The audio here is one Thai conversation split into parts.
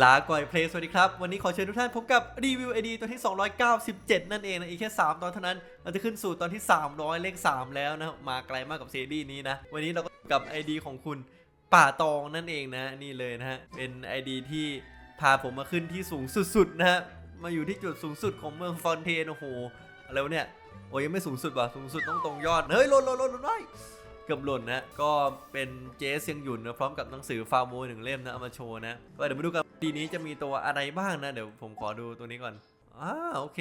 ลาก่อยเพลย์สวัสดีครับ วันนี้ขอเชิญทุกท่านพบกับรีวิวไอดีตัวที่ 297 นั่นเองนะ อีกแค่ 3 ตอนเท่านั้น เราจะขึ้นสู่ตอนที่ 300 เลข 3 แล้วนะ มาไกลมากกับซีรีส์นี้นะ วันนี้เราก็กับ ID ของคุณป่าตองนั่นเองนะ นี่เลยนะฮะ เป็น ID ที่พาผมมาขึ้นที่สูงสุดๆนะฮะ มาอยู่ที่จุดสูงสุดของเมืองฟอนเทน โอ้โห อะไรวะเนี่ย โอ้ยยังไม่สูงสุดว่ะ สูงสุดต้องตรงยอด เฮ้ยล่นหล่นหล่นหล่นได้ เกือบหล่นนะ ก็เป็นเจสเซียงหยุนนะพร้อมกับหนังสือฟาโมหนึ่งเล่มนะเอามาโชว์นะก็เดี๋ยวมาดูกันดีนี้จะมีตัวอะไรบ้างนะ เดี๋ยวผมขอดูตัวนี้ก่อนอ่าโอเค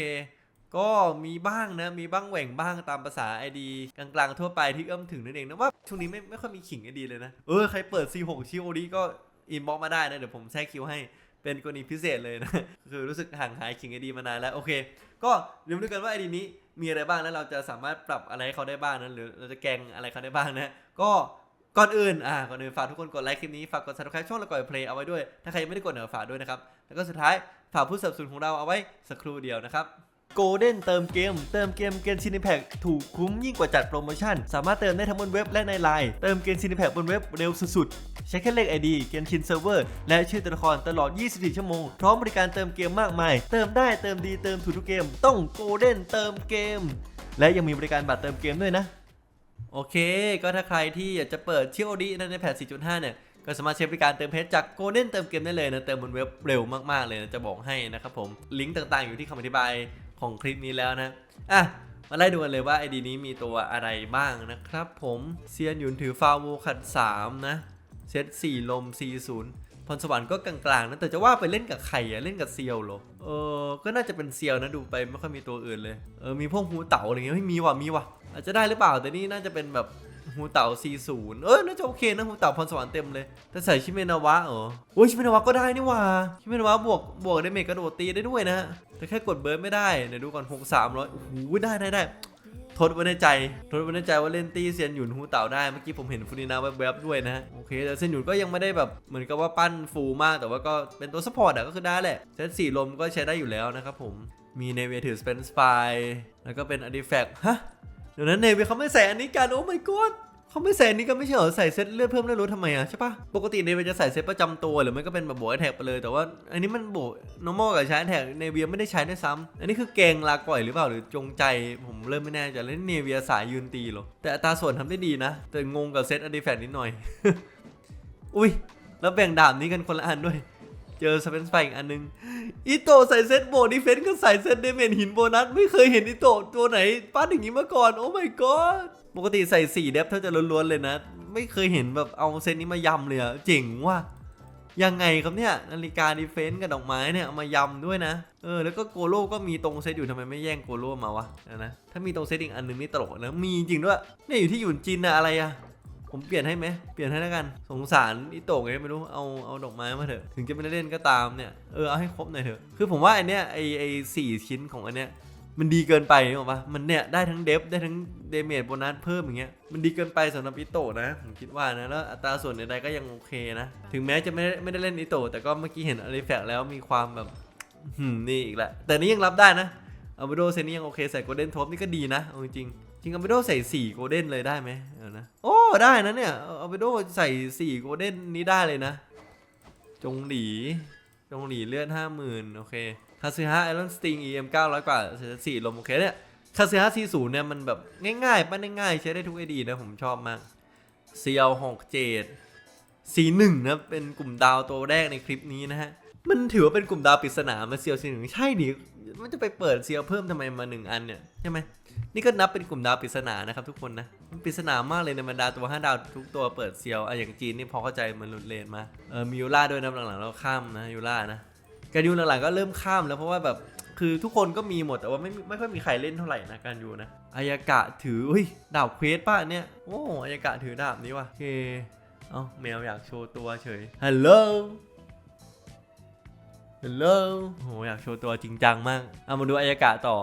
ก็มีบ้างนะ มีบ้างแหว่งบ้างตามภาษา ID กลางๆ ทั่วไปที่เอื้อมถึงนั่นเองนะว่าช่วงนี้ไม่ไม่ค่อยมีขิงไอดีเลยนะ เออใครเปิด C6 ชิโอดีก็อินบ็อกมาได้นะเดี๋ยวผมแทรกคิวให้ เป็นกรณีพิเศษเลยนะ คือรู้สึกห่างหายคิงไอดีมานานแล้วโอเค ก็เดี๋ยวมาดูกันว่าไอดีนี้มีอะไรบ้างแล้วเราจะสามารถปรับอะไรให้เขาได้บ้างนะหรือเราจะแกงอะไรเขาได้บ้างนะ ก็ก่อนอื่นอ่าก่อนอื่นฝากทุกคนกดไลค์คลิปนี้ฝากกด subscribe ช่องละก่อยเพลย์เอาไว้ด้วย ถ้าใครยังไม่ได้กดเดี๋ยวฝากด้วยนะครับแล้วก็สุดท้ายฝากผู้สนับสนุนของเราเอาไว้สักครู่เดียวนะครับ โกลเด้นเติมเกม เติมเกมเกมชินิแพคถูกคุ้มยิ่งกว่าจัดโปรโมชั่น สามารถเติมได้ทั้งบนเว็บและในไลน์เติมเกมชินิแพคบนเว็บเร็วสุดๆ ใช้แค่เลข ID เกมชินเซิร์ฟเวอร์และชื่อตัวละครตลอด 24 ชั่วโมง พร้อมบริการเติมเกมมากมาย เติมได้เติมดีเติมถูกทุกเกม ต้องโกลเด้นเติมเกม และยังมีบริการบัตรเติมเกมด้วยนะ โอเค ก็ถ้าใครที่อยากจะเปิดเชี่ยวดีในแพท4.5 เนี่ยก็สามารถใช้บริการเติมเพชรจากโกลเด้นเติมเกมได้เลยนะ เติมบนเว็บเร็วมากๆเลยนะ จะบอกให้นะครับผม ลิงก์ต่างๆอยู่ที่คำอธิบาย ของคลิปนี้แล้วนะอะมาไล่ดูกันเลยว่าไอดีนี้มีตัวอะไรบ้างนะครับ ผมเซียนหยุนถือฟาวโวขัด 3 นะเซต4 ลม 40 พรสวรรค์ก็กลางๆนะแต่จะว่าไปเล่นกับใครอะเล่นกับเซียวหรอเออก็น่าจะเป็นเซียวนะดูไปไม่ค่อยมีตัวอื่นเลยเออมีพวกหูเต่าอะไรเงี้ยไม่มีว่ะมีว่ะอาจจะได้หรือเปล่าแต่นี่น่าจะเป็นแบบ ฮูเต่า 40 เออน่าจะโอเคนะฮูเต่าพรสวรรค์เต็มเลย แต่ใส่ชิเมนาวะเหรอโอ้ยชิเมนาวะก็ได้นี่ว่ะชิเมนาวะบวกบวกได้เมจกระโดดตีได้ด้วยนะ แต่แค่กดเบิร์ดไม่ได้ เดี๋ยวดูก่อน 6 300โอ้โหได้ได้ได้ทดไว้ในใจ ทดไว้ในใจว่าเล่นตีเซียนหยุนฮูเต่าได้ เมื่อกี้ผมเห็นฟูนินาแวบๆด้วยนะฮะโอเคแต่เซียนหยุนก็ยังไม่ได้แบบเหมือนกับว่าปั้นฟูมาก แต่ว่าก็เป็นตัวซัพพอร์ตอะก็คือได้แหละเซตสี่ลมก็ใช้ได้อยู่แล้วนะครับผม มีเนเวถือสเปนสปายแล้วก็เป็นอดิแฟกฮะ เดี๋ยวนั้นเนเวเขาไม่ใส่อันนี้กันโอ้ my god เขาไม่ใส่อันนี้กันไม่ใช่เหรอใส่เซตเลือดเพิ่มเลือดลดทำไมอะใช่ปะปกติเนเวจะใส่เซตประจำตัวหรือไม่ก็เป็นแบบโบว์แท็กไปเลย แต่ว่าอันนี้มันโบว์ normal กับใช้แท็กเนเวียไม่ได้ใช้ด้วยซ้ำอันนี้คือเกงลาก่อยหรือเปล่าหรือจงใจผมเริ่มไม่แน่ใจแล้วเนเวียสายยืนตีหรอแต่อัตราส่วนทำได้ดีนะ แต่งงกับเซตอดีแฟกนิดหน่อย อุ้ยแล้วแบ่งดาบนี้กันคนละอันด้วย เจอสเปนสไปอีกอันนึงอิโตใส่เซตโบดีเฟนส์ก็ใส่เซตเดเมจหินโบนัส ไม่เคยเห็นอิโตตัวไหนปั้นอย่างนี้มาก่อน โอ้ my god ปกติใส่4เดฟเท่าจะล้วนๆเลยนะ ไม่เคยเห็นแบบเอาเซตนี้มายำเลยอะเจ๋งว่ะยังไงครับเนี่ยนาฬิกาดีเฟนส์กับดอกไม้เนี่ยเอามายำด้วยนะเออแล้วก็โกโล่ก็มีตรงเซตอยู่ทำไมไม่แย่งโกโล่มาวะนะถ้ามีตรงเซตอีกอันหนึงนี่ตลกนะมีจริงด้วยเนี่ยอยู่ที่หยุนจินอะอะไรอะ ผมเปลี่ยนให้ไหมเปลี่ยนให้แล้วกัน สงสารอิโตะไงไม่รู้เอาเอาดอกไม้มาเถอะถึงจะไม่ได้เล่นก็ตามเนี่ยเออเอาให้ครบหน่อยเถอะคือผมว่าไอเนี้ยไอไอสี่ชิ้นของอันเนี้ยมันดีเกินไปนึกอกปะมันเนี่ยได้ทั้งเดฟได้ทั้งเดเมจโบนัสเพิ่มอย่างเงี้ย มันดีเกินไปสำหรับอิโตะนะ ผมคิดว่านะ แล้วอัตราส่วนใดๆก็ยังโอเคนะ ถึงแม้จะไม่ได้ไม่ได้เล่นอิโตะแต่ก็เมื่อกี้เห็นอาริแฟกแล้วมีความแบบหืมนี่อีกแหละ แต่นี้ยังรับได้นะอัลเบโดเซนี่ยังโอเคใส่โกลเด้นทบนี่ก็ดีนะจริง จริงอัลเบโดใส่4โกลเด้นเลยได้ไหมเออนะโอ้ได้นะเนี่ยอัลเบโดใส่4โกลเด้นนี้ได้เลยนะ จงหลีจงหลีเลือด50,000โอเคคาซึฮะไอรอนสติง EM 900กว่าสี่ลมโอเคเนี่ยคาซึฮะ40เนี่ยมันแบบง่ายๆปั้นง่ายๆใช้ได้ทุกไอดีนะผมชอบมากเซียวหกเจดสีหนึ่งนะเป็นกลุ่มดาวตัวแรกในคลิปนี้นะฮะมันถือว่าเป็นกลุ่มดาวปริศนามาเซียวสีหนึ่งใช่ดิมันจะไปเปิดเซียวเพิ่มทำไมมาหนึ่งอันเนี่ยใช่ไหม นี่ก็นับเป็นกลุ่มดาวปริศนานะครับทุกคนนะมันปริศนามากเลยในบรรดาตัว 5 ดาวทุกตัวเปิดเซียวอะอย่างจีนนี่พอเข้าใจมันหลุดเลนมาเออมียูล่าด้วยนะหลังๆเราข้ามนะยูล่านะการยูหลังๆก็เริ่มข้ามแล้วเพราะว่าแบบคือทุกคนก็มีหมดแต่ว่าไม่ไม่ค่อยมีใครเล่นเท่าไหร่นะการยูนะอายากะถืออุ้ยดาบเควสป่ะเนี่ยโอ้อายากะถือดาบนี้ว่ะโอเคเอ้าแมวอยากโชว์ตัวเฉยฮัลโหลฮัลโหลโหอยากโชว์ตัวจริงจังมากเอามาดูอายากะต่อ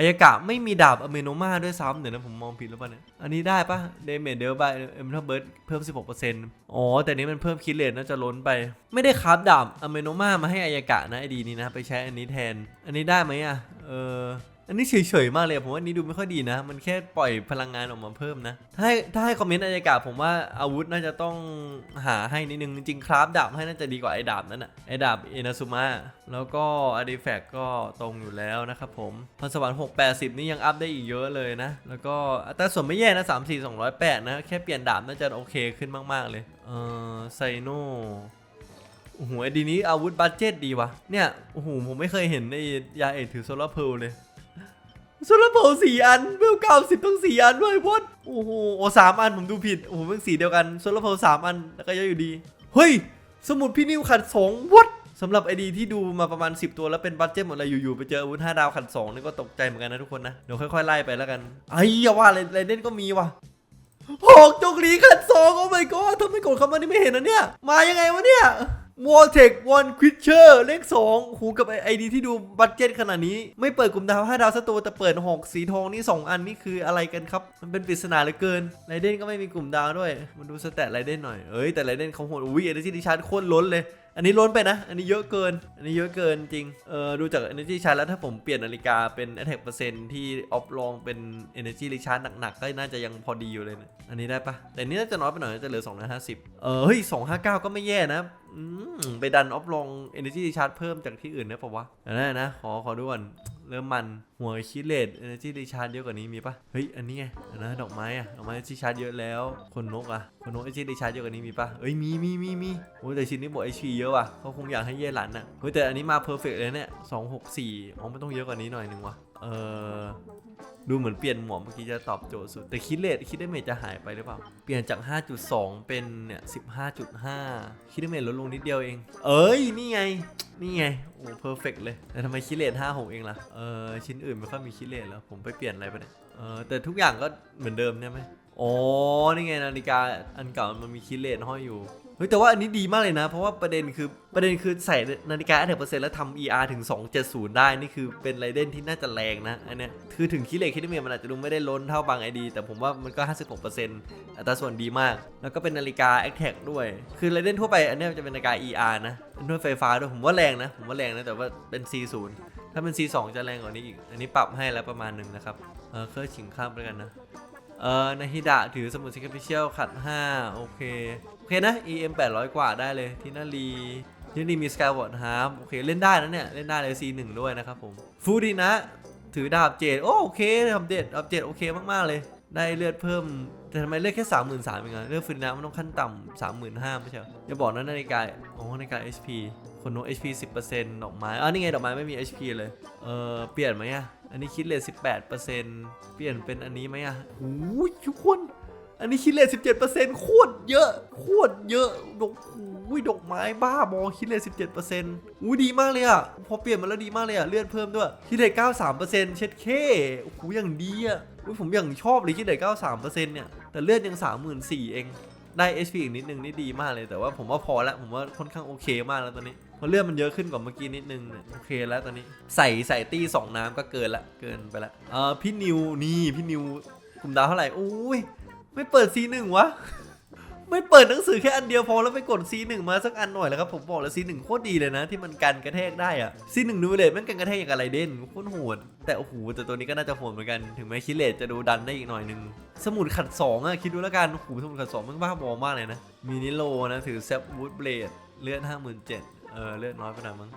อายากะไม่มีดาบอเมโนมาด้วยซ้ำเดี๋ยวนะผมมองผิดหรือเปล่าเนี่ยอันนี้ได้ปะเดเมจเดลบายเอ็มทับเบิร์ดเพิ่ม 16%อ๋อ แต่นี้มันเพิ่มคิดเลนน่าจะล้นไป ไม่ได้คราฟดาบอเมโนมามาให้อายากะนะไอดีนี้นะ ไปใช้อันนี้แทน อันนี้ได้ไหมอะ เออ อันนี้เฉยๆมากเลยผมว่านี้ดูไม่ค่อยดีนะ มันแค่ปล่อยพลังงานออกมาเพิ่มนะ ถ้าให้ถ้าให้คอมเมนต์อายากาศผมว่าอาวุธน่าจะต้องหาให้นิดนึงจริงๆคราฟดาบให้น่าจะดีกว่าไอ้ดาบนั้นอะไอ้ดาบเอนาซุมะแล้วก็อาร์ติแฟกก็ตรงอยู่แล้วนะครับผมพรสวรรค์680 นี่ยังอัพได้อีกเยอะเลยนะ แล้วก็อัตราส่วนไม่แย่นะ 3 4 208 นะ แค่เปลี่ยนดาบน่าจะโอเคขึ้นมาก ๆ เลย เออไซโนโอ้โหดีนี้อาวุธบัตเจ็ตดีวะเนี่ย โอ้โห ผมไม่เคยเห็นในยาเอกถือโซลาร์เพลเลย โซลาร์เพลสี่อันเวลเก้าสิบต้องสี่อันด้วยวอดโอ้โหโอ้สามอันผมดูผิด โอ้โหเป็นสีเดียวกันโซลาร์เพลสามอันแล้วก็เยอะอยู่ดี เฮ้ย สมุดพี่นิวขัดสองวอดสำหรับไอดีที่ดูมาประมาณ 10 ตัวแล้วเป็นบัตเจ็ตหมดเลยอยู่ๆไปเจออาวุธ5ดาวขัด2นี่ก็ตกใจเหมือนกันนะทุกคนนะ เดี๋ยวค่อยๆไล่ไปแล้วกันไอ้อย่าว่าเลยไรเด่นก็มีว่ะหอกจกหลีขัดสองโอ้ my god ทำไมกดคำว่านี้ไม่เห็นนะเนี่ย มายังไงวะเนี่ย วอลเทควันควิชเชอร์เลขสองหูกับไอดีที่ดูบัตเจ็ตขนาดนี้ ไม่เปิดกลุ่มดาวห้าดาวสักตัวแต่เปิดหกสีทองนี่2 อันนี่คืออะไรกันครับ มันเป็นปริศนาเหลือเกินไรเดนก็ไม่มีกลุ่มดาวด้วย มาดูสแตทไรเดนหน่อย เอ้ยแต่ไรเดนเขาโหดอุ้ยเอเนจีดิชาร์ดโคตรล้นเลยอันนี้ล้นไปนะ อันนี้เยอะเกิน อันนี้เยอะเกินจริง เออดูจาก Energy Charge แล้วถ้าผมเปลี่ยนนาฬิกาเป็น Attack เปอร์เซ็นที่ออฟลองเป็น Energy Recharge หนักๆ ก็น่าจะยังพอดีอยู่เลยนะอันนี้ได้ปะแต่อันนี้น่าจะน้อยไปหน่อย จะเหลือ250 เออเฮ้ย259 ก็ไม่แย่นะอืมไปดันออฟลอง Energy Recharge เพิ่มจากที่อื่นนะปะวะเดี๋ยวนะนะ ขอขอดูก่อน เริ่มมันหัวคิดเลด Energy Recharge เยอะกว่านี้มีปะเฮ้ยอันนี้ไงนะดอกไม้อะดอกไม้ Energy Charge เยอะแล้วคนนกอะคนนกเอเนจีรีชาร์จเยอะกว่านี้มีปะเอ้ยมีมีมีมีโอ้แต่ชิ้นนี้บอก HP เยอะว่ะเขาคงอยากให้เย่หลันอะเฮ้ยแต่อันนี้มาเพอร์เฟกต์เลยเนี่ย264อ๋อมันต้องเยอะกว่านี้หน่อยนึงวะเออ ดูเหมือนเปลี่ยนหมวกเมื่อกี้จะตอบโจทย์สุด แต่คิดเลทคิดได้เมจจะหายไปหรือเปล่า เปลี่ยนจาก 5.2 เป็นเนี่ย15.5 คิดได้เมจลดลงนิดเดียวเอง เอ้ย นี่ไง นี่ไง โอ้เพอร์เฟกเลย แต่ทำไมคิดเลท56 เองล่ะ เออ ชิ้นอื่นไม่ค่อยมีคิดเลทแล้ว ผมไปเปลี่ยนอะไรไปเนี่ย เออ แต่ทุกอย่างก็เหมือนเดิมใช่ไหมอ๋อ นี่ไงนาฬิกาอันเก่ามันมีคิดเลทห้อยอยู่ ฮ้ยแต่ว่าอันนี้ดีมากเลยนะ เพราะว่าประเด็นคือประเด็นคือใส่นาฬิกาอันเดเปอร์เซ็นต์แล้วทำ ER ถึง 270 ได้ นี่คือเป็นไรเดนที่น่าจะแรงนะอันเนี้ยคือถึงคิเลคิดเมียมันอาจจะดูไม่ได้ล้นเท่าบางไอดีแต่ผมว่ามันก็ 56%อัตราส่วนดีมาก แล้วก็เป็นนาฬิกา a c t a c ด้วย คือไรเดนทั่วไปอันเนี้ยจะเป็นนาฬิกา ER นะด้วยไฟฟ้าด้วยผมว่าแรงนะ ผมว่าแรงนะแต่ว่าเป็น C0 ถ้าเป็น C2 จะแรงกว่านี้อีกอันนี้ปรับให้แล้วประมาณหนึ่งนะครับเออเครื่องชิงข้ามไปกันนะ เออนาฮิดะถือสมุดซิกเปเชียลขัด 5 โอเค โอเคนะ EM 800 กว่าได้เลยที่นารีที่นี่มีสกายวอร์ดฮาร์โอเค เล่นได้นะเนี่ย เล่นได้เลย C1 ด้วยนะครับผมฟูดีนะ ถือดาบเจดโอ้โอเคดาบเจดดาบเจดโอเคมาก ๆ เลย ได้เลือดเพิ่ม แต่ทำไมเลือดแค่33,000เองอะเลือดฟูดีนะมันต้องขั้นต่ำ35,000ไม่ใช่อย่าบอกนะนาฬิกาอ๋อนาฬิกา HP คนโน้ HP 10%ดอกไม้อ๋อนี่ไงดอกไม้ไม่มี HP เลย เออเปลี่ยนไหมอะอันนี้คิดเลท18%เปลี่ยนเป็นอันนี้ไหมอะโอ้ยทุกคน อันนี้คิดเลท17%โคตรเยอะ โคตรเยอะดอกอุ้ยดอกไม้บ้าบอคิดเลท17%อุ้ยดีมากเลยอะพอเปลี่ยนมาแล้วดีมากเลยอะเลือนเพิ่มด้วยคิดเลท93%เช็ดเคโอ้โหอย่างดีอะ อุ้ยผมอย่างชอบเลยคิดเลท93%เนี่ย แต่เลือดยัง 34,000เอง ได้ HP อีกนิดนึงนี่ดีมากเลย แต่ว่าผมว่าพอแล้ว ผมว่าค่อนข้างโอเคมากแล้วตอนนี้เพราะเลือดมันเยอะขึ้นกว่าเมื่อกี้นิดนึงเนี่ยโอเคแล้วตอนนี้ ใส่ใส่ตี้สองน้ำก็เกินละ เกินไปละเออพี่นิวนี่พี่นิวกลุ่มดาวเท่าไหร่โอ้ยไม่เปิดซีหนึ่งวะ ไม่เปิดหนังสือแค่อันเดียวพอแล้วไปกด C1 มาสักอันหน่อยแล้วครับผมบอกแล้ว C1 โคตรดีเลยนะ ที่มันกันกระแทกได้อะ C1 นูเลตมันกันกระแทกอย่างอะไรเด่นโคตรโหดแต่โอ้โหแต่ตัวนี้ก็น่าจะโหดเหมือนกันถึงแม้คิเลตจะดูดันได้อีกหน่อยนึงสมุดขัด2อะคิดดูแล้วกันโอ้โหสมุดขัด2มันบ้าบอมากเลยนะมีนิโลนะถือเซฟวูดเบลดเลือด57เออเลือดน้อยไปหน่อยมั้ง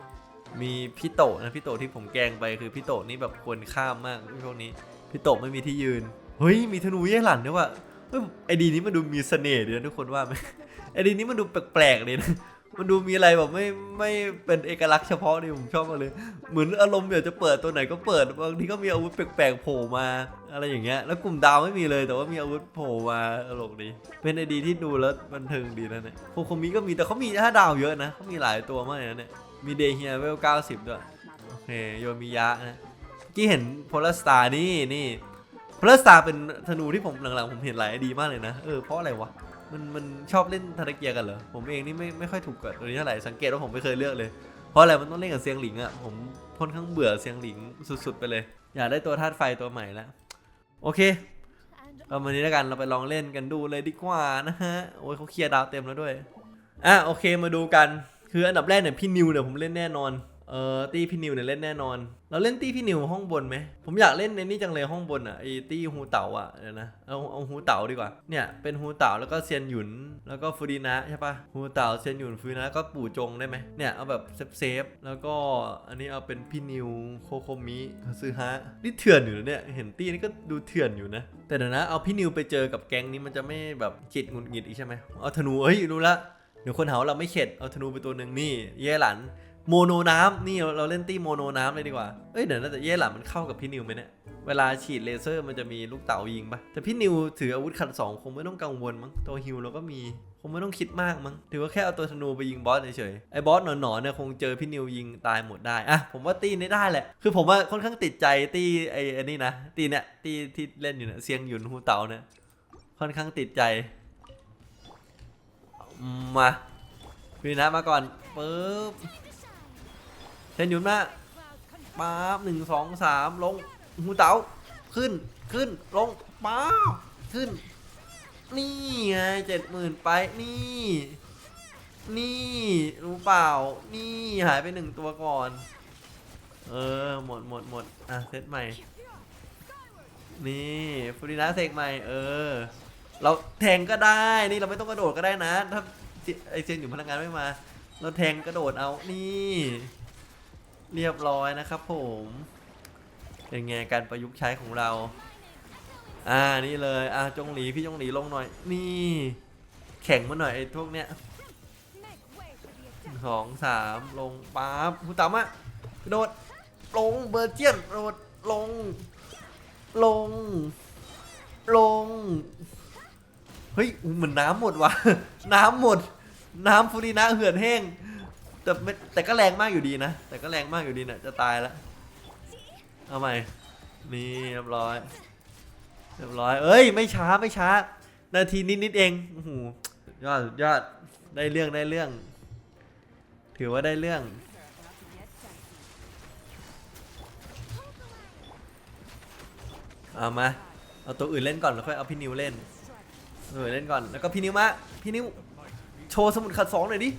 มีพี่โตนะพี่โตที่ผมแกงไปคือพี่โตนี่แบบควรข้ามมากช่วงนี้พี่โตไม่มีที่ยืนเฮ้ยมีธนูเย่หลันด้วยว่ะ เฮ้ยไอดีนี้มันดูมีเสน่ห์ดีนะทุกคนว่าไหมไอดีนี้มันดูแปลกๆเลยนะมันดูมีอะไรแบบไม่ไม่เป็นเอกลักษณ์เฉพาะนี่ผมชอบมากเลย เหมือนอารมณ์อยากจะเปิดตัวไหนก็เปิดบางทีก็มีอาวุธแปลกๆโผล่มาอะไรอย่างเงี้ยแล้วกลุ่มดาวไม่มีเลยแต่ว่ามีอาวุธโผล่มาตลกดีเป็นไอดีที่ดูแล้วบันเทิงดีนะเนี่ยโคโคมิก็มีแต่เขามีห้าดาวเยอะนะเขามีหลายตัวมากเลยนะเนี่ยมีเดเฮียเวล90ด้วยโอเคโยมิยะนะกี้เห็นโพลาสตาร์นี่นี่ พลสตาเป็นธนูที่ผมหลังๆผมเห็นหลายดีมากเลยนะ เออเพราะอะไรวะ มันมันชอบเล่นธนเกียร์กันเหรอ ผมเองนี่ไม่ไม่ค่อยถูกกับตัวนี้เท่าไหร่ สังเกตว่าผมไม่เคยเลือกเลย เพราะอะไรมันต้องเล่นกับเซียงหลิงอะ่ะ ผมค่อนข้างเบื่อเซียงหลิงสุดๆไปเลย อยากได้ตัวธาตุไฟตัวใหม่แล้วโอเคประมาณนี้แล้วกันเราไปลองเล่นกันดูเลยดีกว่านะฮะ โอ้ยเขาเคลียร์ดาวเต็มแล้วด้วย อะโอเคมาดูกัน คืออันดับแรกเนี่ยพี่นิวเนี่ยผมเล่นแน่นอน เออตีพี่นิวเนี่ยเล่นแน่นอน เราเล่นตีพี่นิวห้องบนไหม ผมอยากเล่นในนี่จังเลยห้องบนอะไอ้ตีฮูเต๋าอะเดี๋ยวนะ เอาเอาฮูเต๋าดีกว่า เนี่ยเป็นฮูเต๋าแล้วก็เซียนหยุนแล้วก็ฟูดินะใช่ปะฮูเต๋าเซียนหยุนฟูดินะก็ปู่จงได้ไหมเนี่ยเอาแบบเซฟเซฟๆแล้วก็อันนี้เอาเป็นพี่นิวโคโคมิคาซึฮะนี่เถื่อนอยู่นะเนี่ยเห็นตีนี่ก็ดูเถื่อนอยู่นะ แต่เดี๋ยวนะเอาพี่นิวไปเจอกับแก๊งนี้มันจะไม่แบบจิตหงุดหงิดอีกใช่ไหมเอาธนูเฮ้ยรู้ละเดี๋ยวคนหาว่าเราไม่เข็ดเอาธนูไปตัวหนึ่งนี่เย่หลัน โมโนน้ำนี่เราเล่นตี้โมโนน้ำเลยดีกว่า เอ้ยเดี๋ยวนะแต่เย่หลันมันเข้ากับพี่นิวไหมเนี่ย เวลาฉีดเลเซอร์มันจะมีลูกเต๋ายิงปะแต่พี่นิวถืออาวุธขัดสองคงไม่ต้องกังวลมั้ง ตัวฮิวเราก็มี คงไม่ต้องคิดมากมั้ง ถือว่าแค่เอาตัวธนูไปยิงบอสเฉยๆ ไอ้บอสหนอนๆเนี่ยคงเจอพี่นิวยิงตายหมดได้ อะผมว่าตีนี้ได้แหละ คือผมว่าค่อนข้างติดใจตีไอ้อ้นี่นะ ตีเนี่ยตีที่เล่นอยู่เนี่ยเซียงหยุนฮูเต๋าเนี่ย ค่อนข้างติดใจ มาพี่นะมาก่อนปึ๊บ เซนหยุนมาป๊าบหนึ่งสองสามลงหูเต๋าขึ้นขึ้นลงป๊าบขึ้น นี่ไงเจ็ดหมื่นไปนี่ นี่รู้เปล่า นี่หายไปหนึ่งตัวก่อน เออหมดหมดหมดอะเซตใหม่ นี่ฟูรินะเซกใหม่ เออ เราแทงก็ได้นี่เราไม่ต้องกระโดดก็ได้นะ ถ้าไอเซียนอยู่พลังงานไม่มา เราแทงกระโดดเอานี่ เรียบร้อยนะครับผม เป็นไงการประยุกต์ใช้ของเรา อ่านี่เลยอ่าจงหลีพี่จงหลีลงหน่อย นี่ แข่งมาหน่อยไอ้พวกเนี้ยสองสามลงปั๊บผู้ตามะกระโดดลงเบอร์เจียนโดดลง ลง ลง เฮ้ยเหมือนน้ำหมดว่ะ น้ำหมด น้ำฟูรีนะเหือดแห้ง แต่ไม่แต่ก็แรงมากอยู่ดีนะ แต่ก็แรงมากอยู่ดีนะจะตายแล้วเอาใหม่นี่เรียบร้อย เรียบร้อย เอ้ย ไม่ช้าไม่ช้า นาทีนิดนิดเองโอ้โหยอดยอดได้เรื่องได้เรื่อง ถือว่าได้เรื่อง เอามา เอาตัวอื่นเล่นก่อนแล้วค่อยเอาพี่นิวเล่นเออเล่นก่อนแล้วก็พี่นิวมาพี่นิวโชว์สมุดขัดสองหน่อยดิ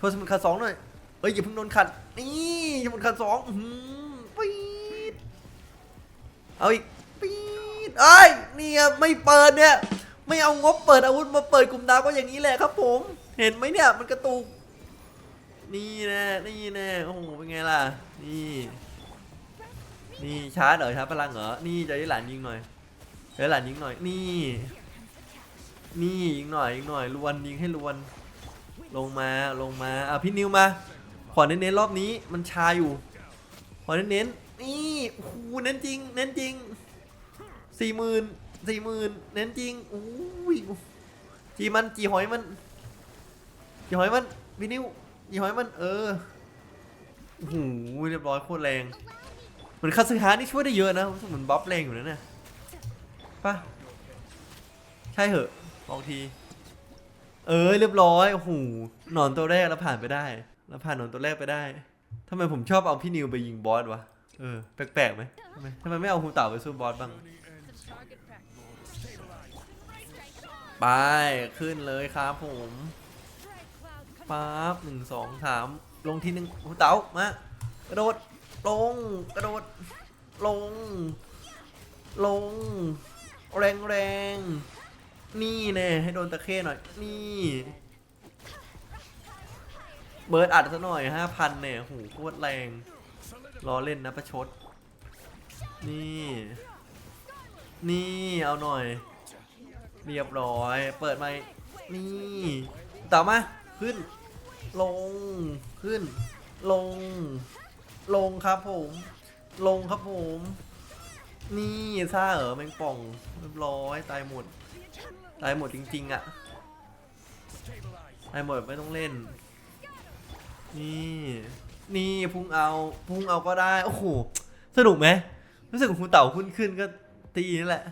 โชว์สมุดขัดสองหน่อยเอ้ยอย่าเพิ่งโดนขัดนี่สมุดขัดสองอื้อหือปี๊ดเอาอีกปี๊ดเอ้ยนี่อะไม่เปิดเนี่ยไม่เอางบเปิดอาวุธมาเปิดกลุ่มดาวก็อย่างนี้แหละครับผม เห็นไหมเนี่ยมันกระตุกนี่แน่นี่แน่โอ้โหเป็นไงล่ะนี่นี่ชาร์จเหรอชาร์จพลังเหรอนี่จะได้หลานยิงหน่อยจะได้หลานยิงหน่อยนี่ นี่ยิงหน่อยยิงหน่อยลวนยิงให้ลวน ลงมาลงมาอะพี่นิวมา ขอเน้นๆรอบนี้มันชาอยู่ ขอเน้นๆนี่โอ้โหเน้นจริง เน้นจริงสี่หมื่นสี่หมื่นเน้นจริงอุ้ยจีมันจีหอยมันจีหอยมันพี่นิวจีหอยมัน เออโอ้โหเรียบร้อยโคตรแรงเหมือนคาสึฮะนี่ช่วยได้เยอะนะเหมือนบ๊อบแรงอยู่นะเนี่ยป่ะใช่เหอะบางที เออเรียบร้อยโอ้โหหนอนตัวแรกเราผ่านไปได้เราผ่านหนอนตัวแรกไปได้ทำไมผมชอบเอาพี่นิวไปยิงบอสวะเออแปลกๆไหมทำไมทำไมไม่เอาฮูเต่าไปสู้บอสบ้างไปขึ้นเลยครับผมปั๊บหนึ่งสองสามลงทีหนึ่งฮูเต่ามากระโดดลงกระโดดลง ลง แรงแรง นี่แน่ให้โดนตะเข้หน่อย นี่ เบิร์ดอัดซะหน่อยห้าพันเนี่ยโหโคตรแรงรอเล่นนะประชด นี่ นี่เอาหน่อย เรียบร้อย เปิดไหมนี่ต่อมา ขึ้น ลง ขึ้น ลง ลงครับผม ลงครับผม นี่ซ่าเหรอแมงป่อง เรียบร้อย ตายหมด ตายหมดจริงๆอะ่ะตายหมดไม่ต้องเล่น นี่ นี่พุ่งเอาพุ่งเอาก็ได้ โอ้โห สนุกไหม รู้สึกคุณเต่าขึ้นขึ้นก็ตีนี่แหละ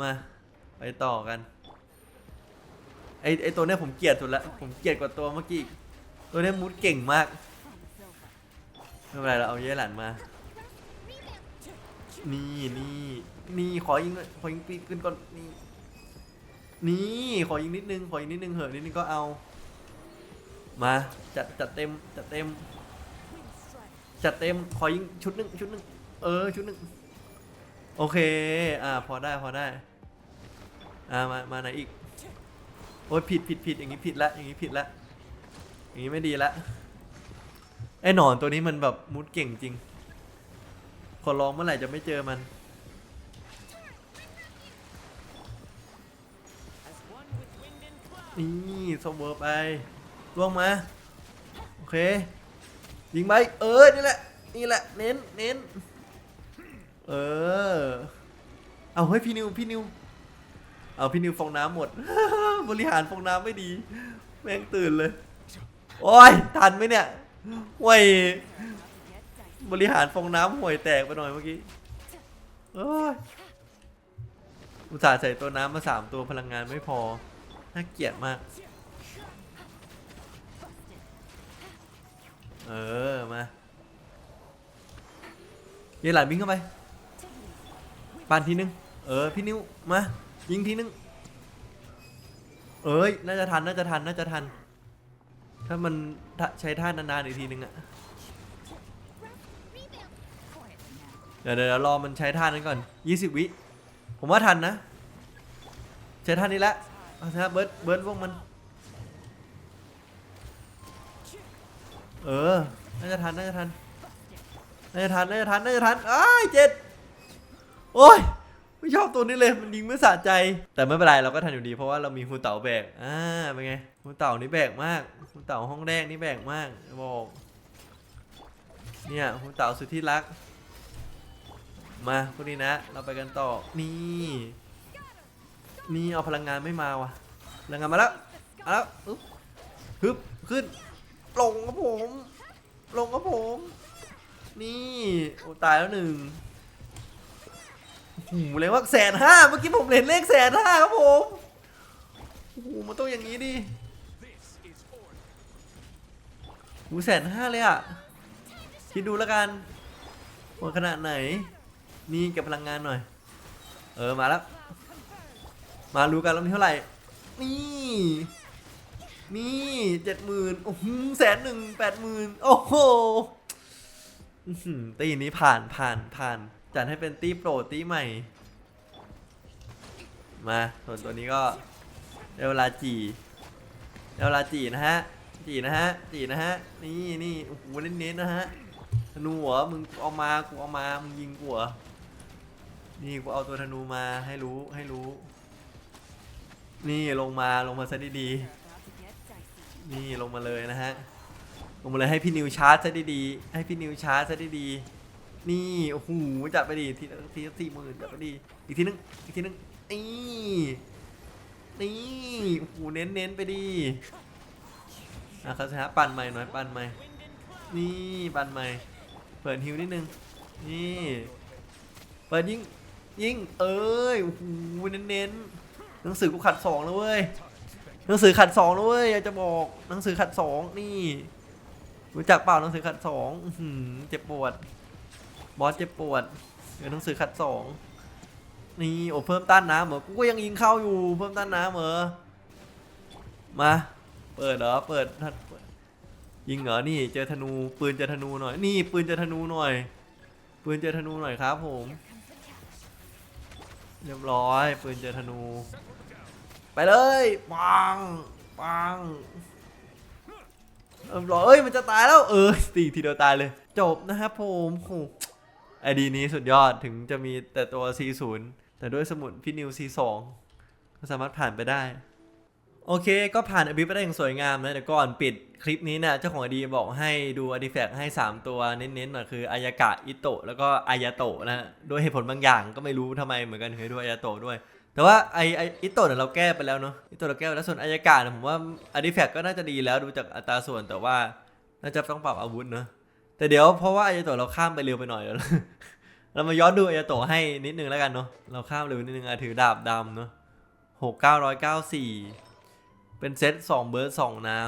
มา ไปต่อกัน ไอไอตัวเนี้ยผมเกลียดสุดละ ผมเกลียดกว่าตัวเมื่อกี้ ตัวเนี้ยมุดเก่งมากไม่เป็นไรเราเอาเย่หลันมา นี่นี่นี่ขอยิงขอยิงปีกขึ้นก่อนนี่ นี่ขอยิงนิดนึงขอยิงนิดนึงเหอะนิดนึงก็เอา มาจัดจัดเต็มจัดเต็ม จัดเต็มขอยิงชุดหนึ่งชุดหนึ่งเออชุดหนึ่งโอเค อ่าพอได้พอได้ อ่ามามาไหนอีกโอ้ยผิดผิดผิดอย่างนี้ผิดละอย่างนี้ผิดละอย่างนี้ไม่ดีละไอ้หนอนตัวนี้มันแบบมุดเก่งจริงขอร้องเมื่อไหร่จะไม่เจอมัน นี่สเวอร์ไปล่วงมาโอเคยิงไปเออนี่แหละนี่แหละเน้นเน้นเออเอาเฮ้ยพี่นิวพี่นิวเอาพี่นิวฟองน้ำหมด บริหารฟองน้ำไม่ดี แม่งตื่นเลย โอ้ยทันไหมเนี่ยห่วยบริหารฟองน้ำห่วยแตกไปหน่อยเมื่อกี้อุตส่าห์ใส่ตัวน้ำมาสามตัวพลังงานไม่พอ น่าเกลียดมาก เออ มาเยายหลานวิ่งเข้าไปปานทีนึง เออ พี่นิ้ว มา ยิงทีนึง เอ้ย น่าจะทัน น่าจะทัน น่าจะทัน ถ้ามันใช้ท่านานๆอีกทีนึงอะเดี๋ยวเดี๋ยวรอมันใช้ท่านั้นก่อน 20 วิ ผมว่าทันนะ ใช้ท่านี้และ เอาซะเบิร์ดเบิร์ดพวกมัน เออ น่าจะทัน น่าจะทัน น่าจะทัน น่าจะทัน น่าจะทันอ้ายเจ็ดโอ้ย ไม่ชอบตัวนี้เลย มันยิงไม่สะใจ แต่ไม่เป็นไร เราก็ทันอยู่ดี เพราะว่าเรามีฮูเต่าแบก อ่า เป็นไงฮูเต่านี่แบกมากฮูเต่าห้องแรกนี่แบกมากบอก เนี่ยฮูเต่าสุดที่รัก มาพวกนี้นะ เราไปกันต่อ นี่ นี่เอาพลังงานไม่มาว่ะพลังงานมาแล้วมาแล้วอึ๊บฮึบขึ้นลงครับผม ลงครับผม นี่โอ้ตายแล้วหนึ่งโอ้โหเลยว่าแสนห้าเมื่อกี้ผมเห็นเลขแสนห้าครับผมโอ้โหมันต้องอย่างนี้ดิโอ้แสนห้าเลยอะ คิดดูแล้วกันว่าขนาดไหน นี่เก็บพลังงานหน่อย เออมาแล้ว มารู้กันรอบนี้เท่าไหร่ นี่ นี่เจ็ดหมื่นโอ้โหแสนหนึ่งแปดหมื่นโอ้โหตีนี้ผ่านผ่านผ่าน จัดให้เป็นตีโปรตีใหม่ มาส่วนตัวนี้ก็ได้เวลาจีได้เวลาจีนะฮะ จีนะฮะ จีนะฮะ นี่นี่โอ้โหเน้นๆนะฮะธนูเหรอมึงเอามา กูเอามา มึงยิงกูเหรอนี่กูเอาตัวธนูมาให้รู้ให้รู้ นี่ลงมาลงมาซะดีๆนี่ลงมาเลยนะฮะ ลงมาเลยให้พี่นิวชาร์จซะดีๆให้พี่นิวชาร์จซะดีๆนี่โอ้โหจัดไปดีทีทีสี่หมื่นจัดไปดีอีกทีนึงอีกทีนึงนี่นี่โอ้โหเน้นเน้นๆไปดีอะครับฮะปั่นใหม่หน่อยปั่นใหม่นี่ปั่นใหม่เปิดฮิวนิดนึงนี่เปิดยิงยิงเอ้ยโอ้โหเน้นเน้นๆ หนังสือกูขัดสองแล้วเว้ยหนังสือขัดสองแล้วเว้ยอยากจะบอกหนังสือขัดสองนี่รู้จักเปล่าหนังสือขัดสองเจ็บปวด บอสเจ็บปวดเดี๋ยวหนังสือขัดสองนี่โอ้เพิ่มต้านน้ำเหรอกูก็ยังยิงเข้าอยู่เพิ่มต้านน้ำเหรอมาเปิดเหรอเปิดเปิดยิงเหรอนี่เจอธนูปืนเจอธนูหน่อย นี่ปืนเจอธนูหน่อย ปืนเจอธนูหน่อยครับผม เรียบร้อยปืนเจอธนู ไปเลยปังปังเรียบร้อยเอ้ยมันจะตายแล้วเออตีทีเดียวตายเลย จบนะครับผมโหไอดีนี้สุดยอดถึงจะมีแต่ตัว C0 แต่ด้วยสมุดพี่นิว C2 ก็สามารถผ่านไปได้ โอเค ก็ผ่านอบิไปได้อย่างสวยงามนะแต่ก่อนปิดคลิปนี้เนี่ยเจ้าของอดีบอกให้ดูอดีแฟกให้ 3 ตัวเน้นๆหน่อยคืออายากะอิโตะแล้วก็อายาโตะนะโดยเหตุผลบางอย่างก็ไม่รู้ทำไมเหมือนกันถึงให้ดูอายาโตะด้วย แต่ว่าไอไออิโตะเนี่ยเราแก้ไปแล้วเนาะอิโตะเราแก้ไปแล้วส่วนอายากะเนี่ยผมว่าอดีแฟกก็น่าจะดีแล้วดูจากอัตราส่วนแต่ว่าน่าจะต้องปรับอาวุธเนาะแต่เดี๋ยวเพราะว่าอายาโตะเราข้ามไปเร็วไปหน่อยแล้วเรามาย้อนดูอายาโตะให้นิดนึงแล้วกันเนาะเราข้ามเร็วนิดนึงอถือดาบดำเนาะหกเก้าร้อยเก้าสี่ เป็นเซตสองเบิร์ดสองน้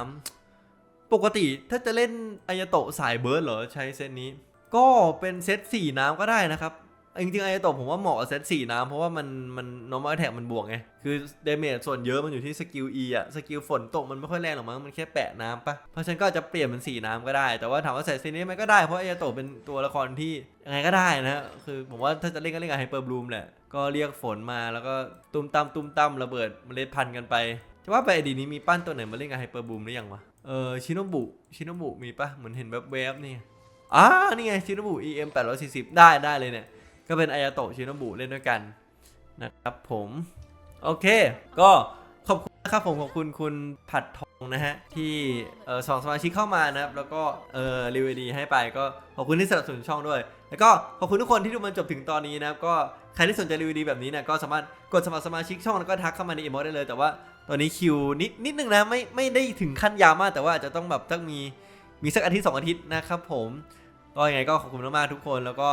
ำ ปกติถ้าจะเล่นอายโตะสายเบิร์ดเหรอใช้เซตนี้ ก็เป็นเซตสี่น้ำก็ได้นะครับจริงๆไอโตะผมว่าเหมาะกับเซตสี่นะ เพราะว่ามันมัน normal attack มันบวกไง คือเดเมจส่วนเยอะมันอยู่ที่สกิล E อะสกิลฝนตกมันไม่ค่อยแรงหรอกมั้ง มันแค่แปะน้ำปะเพราะฉะนันก็จะเปลี่ยนเป็นสีน้ำก็ได้ แต่ว่าถามว่าใส่ซีนี้ไหมก็ได้ เพราะไอโตะเป็นตัวละครที่ยังไงก็ได้นะฮะคือผมว่าถ้าจะเล่นก็เล่นกับไฮเปอร์บลูมแหละ ก็เรียกฝนมาแล้วก็ตุ้มตั้มตุ้มตั้มระเบิดเมล็ดพันธุ์กันไป จะว่าไปไอดีนี้มีปั้นตัวไหนมาเล่นกับไฮเปอร์บลูมหรือยังวะ เออชิโนบุชิโนบุมีปะเหมือนเห็นแบบแวบๆนี่อ่านี่ไงชิโนบุ EM 840 ได้ได้เลยเนี่ย ก็เป็นอายาโตะชิโนบุเล่นด้วยกันนะครับผม โอเค ก็ขอบคุณนะครับผมขอบคุณคุณผัดทองนะฮะ ที่เออสองสมาชิกเข้ามานะครับ แล้วก็เออรีวิวดีให้ไปก็ขอบคุณที่สนับสนุนช่องด้วย แล้วก็ขอบคุณทุกคนที่ดูมันจบถึงตอนนี้นะครับก็ใครที่สนใจรีวิวดีแบบนี้เนี่ยก็สามารถกดสมัครสมาชิกช่องแล้วก็ทักเข้ามาในอีโมสได้เลย แต่ว่าตอนนี้คิวนิดนิดนึงนะไม่ไม่ได้ถึงขั้นยาวมากแต่ว่าอาจจะต้องแบบต้องมีมีสักอาทิตย์สองอาทิตย์นะครับผมก็ยังไงก็ขอบคุณมากๆทุกคนแล้วก็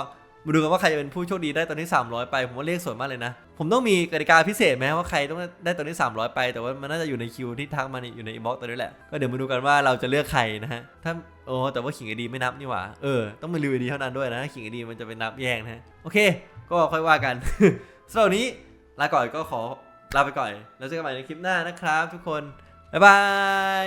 มาดูกันว่าใครจะเป็นผู้โชคดีได้ตอนที่ 300 ไปผมว่าเลขสวยมากเลยนะ ผมต้องมีกติกาพิเศษไหมว่าใครต้องได้ตอนที่300 ไป แต่ว่ามันน่าจะอยู่ในคิวที่ทักมาในอยู่ในอินบ็อกซ์ตัวนี้แหละก็เดี๋ยวมาดูกันว่าเราจะเลือกใครนะฮะถ้าโอ้แต่ว่าขิงไอดีไม่นับนี่หว่าเออต้องเป็นรีวิวดีเท่านั้นด้วยนะขิงไอดีมันจะเป็นนับแยกนะฮะโอเค ก็ค่อยว่ากันสำหรับนนี้ลาก่อนก็ขอลาไปก่อนแล้วเจอกันใหม่ในคลิปหน้านะครับ ทุกคนบ๊ายบาย